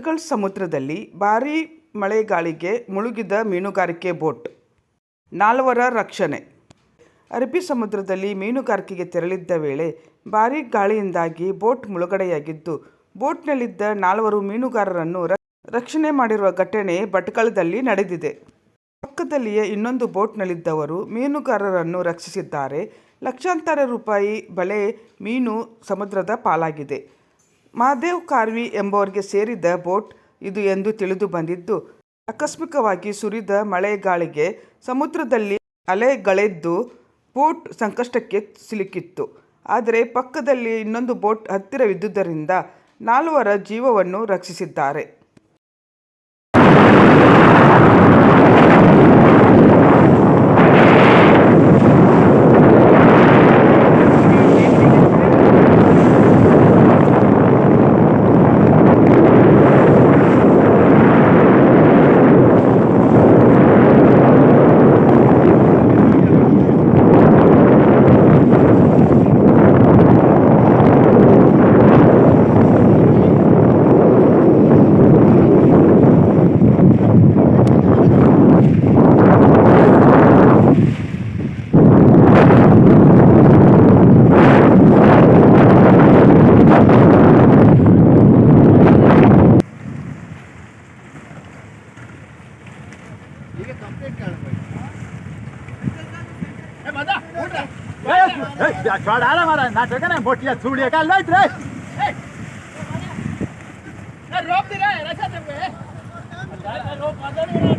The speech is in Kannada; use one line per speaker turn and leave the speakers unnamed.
ಭಟ್ಕಳ ಸಮುದ್ರದಲ್ಲಿ ಭಾರೀ ಮಳೆಗಾಳಿಗೆ ಮುಳುಗಿದ ಮೀನುಗಾರಿಕೆ ಬೋಟ್. ನಾಲ್ವರ ರಕ್ಷಣೆ. ಅರಬ್ಬಿ ಸಮುದ್ರದಲ್ಲಿ ಮೀನುಗಾರಿಕೆಗೆ ತೆರಳಿದ್ದ ವೇಳೆ ಭಾರೀ ಗಾಳಿಯಿಂದಾಗಿ ಬೋಟ್ ಮುಳುಗಡೆಯಾಗಿದ್ದು, ಬೋಟ್ನಲ್ಲಿದ್ದ ನಾಲ್ವರು ಮೀನುಗಾರರನ್ನು ರಕ್ಷಣೆ ಮಾಡಿರುವ ಘಟನೆ ಭಟ್ಕಳದಲ್ಲಿ ನಡೆದಿದೆ. ಪಕ್ಕದಲ್ಲಿಯೇ ಇನ್ನೊಂದು ಬೋಟ್ನಲ್ಲಿದ್ದವರು ಮೀನುಗಾರರನ್ನು ರಕ್ಷಿಸಿದ್ದಾರೆ. ಲಕ್ಷಾಂತರ ರೂಪಾಯಿ ಬಲೆ ಮೀನು ಸಮುದ್ರದ ಪಾಲಾಗಿದೆ. ಮಹಾದೇವ್ ಕಾರ್ವಿ ಎಂಬುವರಿಗೆ ಸೇರಿದ ಬೋಟ್ ಇದು ಎಂದು ತಿಳಿದು ಬಂದಿದ್ದು, ಆಕಸ್ಮಿಕವಾಗಿ ಸುರಿದ ಮಳೆಗಾಳಿಗೆ ಸಮುದ್ರದಲ್ಲಿ ಅಲೆಗಳೆದ್ದು ಬೋಟ್ ಸಂಕಷ್ಟಕ್ಕೆ ಸಿಲುಕಿತ್ತು. ಆದರೆ ಪಕ್ಕದಲ್ಲಿ ಇನ್ನೊಂದು ಬೋಟ್ ಹತ್ತಿರವಿದ್ದುದರಿಂದ ನಾಲ್ವರ ಜೀವವನ್ನು ರಕ್ಷಿಸಿದ್ದಾರೆ.
चोडाला मला नाटक नाही बोटिया चुडे काय लाईत रे रोप दिला रोप माझा